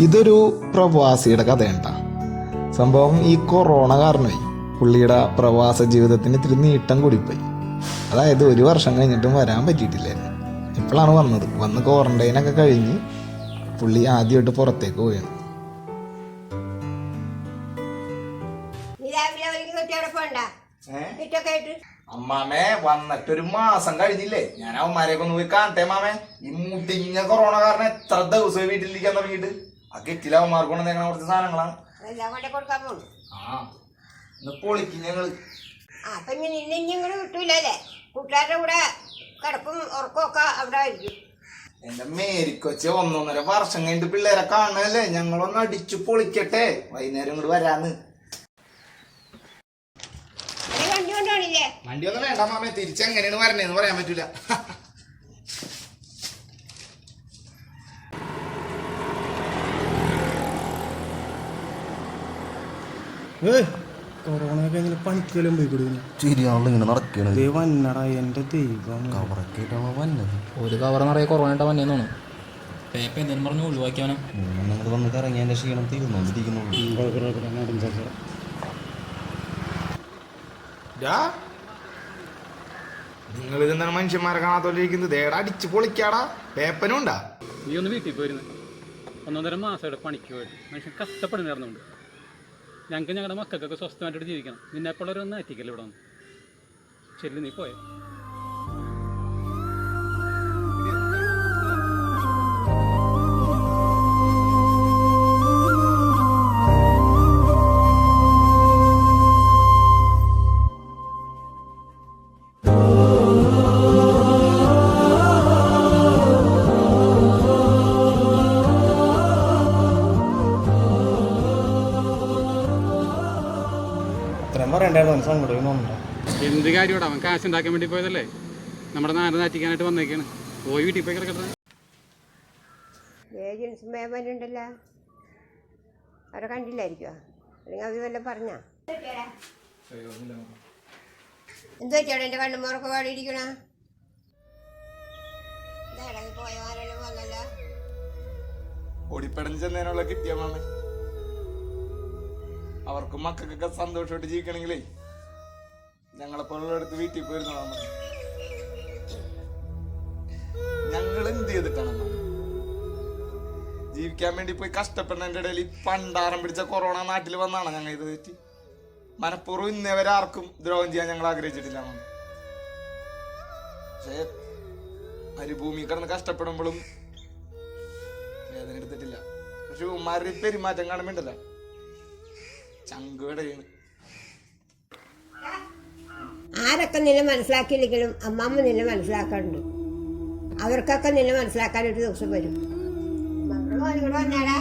ഇതൊരു പ്രവാസിയുടെ കഥയുണ്ട. സംഭവം ഈ കൊറോണ കാരണമായി പുള്ളിയുടെ പ്രവാസ ജീവിതത്തിന് ഇത്തിരി നീട്ടം കൂടിപ്പോയി. അതായത് ഒരു വർഷം കഴിഞ്ഞിട്ടും വരാൻ പറ്റിയിട്ടില്ലായിരുന്നു. ഇപ്പോഴാണ് വന്നത്. വന്ന് ക്വാറന്റൈനൊക്കെ കഴിഞ്ഞ് പുള്ളി ആദ്യമായിട്ട് പുറത്തേക്ക് പോയാണ് അമ്മാമേ വന്നിട്ടൊരു മാസം കഴിഞ്ഞില്ലേ? ഞാൻ അവന്മാരെയൊക്കെ ഒന്ന് പോയി കാണട്ടെ മാമേ. ഈ മുടിഞ്ഞ കൊറോണ കാരണം എത്ര ദിവസം വീട്ടിലിരിക്കാൻ തുടങ്ങിയിട്ട് ആ കെറ്റില അവന്മാർക്ക് കൊണ്ട് കുറച്ച് സാധനങ്ങളാണ്. എല്ലാം കൊണ്ടേ കൊടുക്കാൻ പോകും ആ ഇന്ന് പൊളിക്കും ഞങ്ങൾ. ആ അപ്പൊ ഇനി നിന്നെ ഇങ്ങോട്ട് കിട്ടൂലല്ലേ കൂട്ടുകാരുടെ കൂടെ കിടപ്പും ഉറക്കവും ഒക്കെ അവിടെ ആയിരിക്കും. എന്റെ മേരിക്കൊച്ച ഒന്നൊന്നര വർഷം കഴിഞ്ഞിട്ട് പിള്ളേരെ കാണണല്ലേ ഞങ്ങളൊന്ന് അടിച്ചു പൊളിക്കട്ടെ. വൈകുന്നേരം ഇങ്ങോട്ട് വരാന്ന്. വണ്ടി ഒന്നും വേണ്ട മാമേ തിരിച്ചെങ്ങനെയാണ് വരണേന്ന് പറയാൻ പറ്റൂല. കൊറോണ കഴിഞ്ഞ പണിക്കെല്ലാം പോയി കൊടുക്കുന്നു ശരിയാണല്ലോ ഇങ്ങനെ നടക്കണത്. ദേ വന്നടാ എന്റെ ദൈവം കവറൊക്കെയായിട്ടാണോ വന്നത്? ഒരു കവർ നിറയെ കൊറോണ പേപ്പ എന്തെങ്കിലും പറഞ്ഞ് ഒഴിവാക്കിയവനെ. നിങ്ങൾ ക്ഷീണം തീർന്നോണ്ടിരിക്കുന്നുള്ളൂ. ഇതെന്താണ് മനുഷ്യന്മാരെ കാണാത്തോണ്ടിരിക്കുന്നത്? ദേടാ അടിച്ചു പൊളിക്കാടാ. പേപ്പനും ഉണ്ടാ നീ ഒന്ന് വീട്ടിൽ പോയിരുന്നു. ഒന്നൊന്നര മാസമായിട്ട് പണിക്ക് പോയിട്ട് മനുഷ്യൻ കഷ്ടപ്പെടുന്നായിരുന്നുണ്ട് ഞങ്ങൾക്ക് ഞങ്ങളുടെ മക്കൾക്കൊക്കെ സ്വസ്ഥമായിട്ട് ജീവിക്കണം. നിന്നെപ്പോഴൊരു എത്തിക്കല്ലേ ഇവിടെ വന്ന്. ശരി നീ പോയെ. സങ്കടം വന്നോ എന്ത് കാര്യമാണ് അവൻ കാശ് ഉണ്ടാക്കാൻ വേണ്ടി പോയതല്ലേ? നമ്മുടെ നാട് നാറ്റിക്കാനായിട്ട് വന്നേക്കാണ്. പോയി വീട്ടിൽ പോയി കിടക്കട്ടെ. ഏജൻസി മേമനുണ്ടല്ലോ അവരെ കണ്ടില്ലായിരിക്കുമോ അല്ലെങ്കിൽ അവർ വല്ലതും പറഞ്ഞാ? എന്ത് എന്റെ കണ്ണുമോറൊക്കെ പാടിയിരിക്കണ? ചെന്നതിനുള്ള കിട്ടിയ മാമേ അവർക്കും മക്കൾക്കൊക്കെ സന്തോഷമായിട്ട് ജീവിക്കണമെങ്കിലേ ഞങ്ങളെ അടുത്ത് വീട്ടിൽ പോയിരുന്നു ഞങ്ങൾ എന്ത് ചെയ്തിട്ടാണ് ജീവിക്കാൻ വേണ്ടി പോയി കഷ്ടപ്പെടുന്നതിന്റെ ഇടയിൽ പണ്ട് പണ്ടാരം പിടിച്ച കൊറോണ നാട്ടിൽ വന്നാണ് ഞങ്ങൾ ഇത് തെറ്റി? മനഃപൂർവം ഇന്നേവരെ ആർക്കും ദ്രോഹം ചെയ്യാൻ ഞങ്ങൾ ആഗ്രഹിച്ചിട്ടില്ല പക്ഷേ മരുഭൂമി കിടന്ന് കഷ്ടപ്പെടുമ്പോഴും വേദന എടുത്തിട്ടില്ല. പക്ഷെ ഉമ്മാരുടെ പെരുമാറ്റം കാണുമ്പോണ്ടല്ല ചങ്കുകടയാണ് ആരൊക്കെ നിന്നെ മനസ്സിലാക്കിയില്ലെങ്കിലും അമ്മാമ്മ നിന്നെ മനസ്സിലാക്കാറുണ്ട്. അവർക്കൊക്കെ നിന്നെ മനസ്സിലാക്കാൻ ഒരു ദിവസം വരും. മക്കൾ മോനും വന്നാടാ.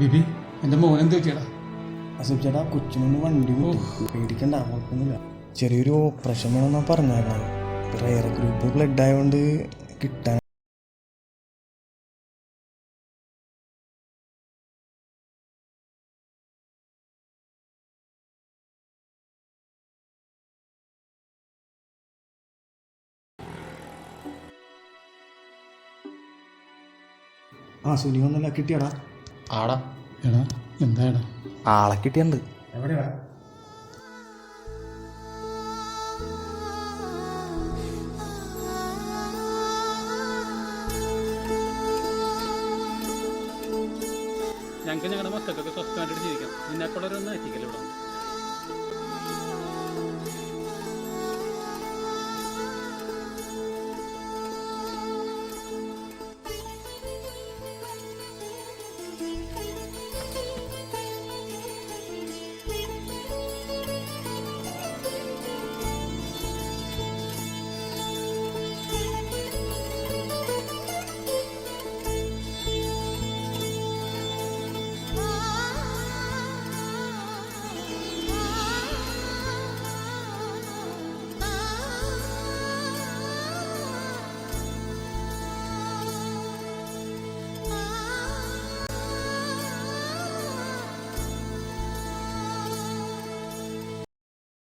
ബിബി എന്റെ മോൻ എന്ത് പറ്റിയടാ? അസൂപ് ചേട്ടാ കൊച്ചിനൊന്ന് വണ്ടി വിട്ടു. പേടിക്കണ്ട കുഴപ്പമൊന്നുമില്ല. ചെറിയൊരു ഓപ്പറേഷൻ വേണമെന്നാ പറഞ്ഞായിരുന്നു റയർ ഗ്രൂപ്പ് ബ്ലഡ് ആയതുകൊണ്ട് കിട്ടാൻ ആ സുനി ഒന്നല്ല കിട്ടിയടാ. ആടാ. എടാ എന്താടാ ആളെ കിട്ടിയുണ്ട് എവിടെയാ? ഞങ്ങൾക്ക് ഞങ്ങളുടെ മക്കൾക്കൊക്കെ സ്വസ്ഥമായിട്ട് ജീവിക്കാം. നിന്നെപ്പോഴൊരു എത്തിക്കല്ലേ ഇവിടെ?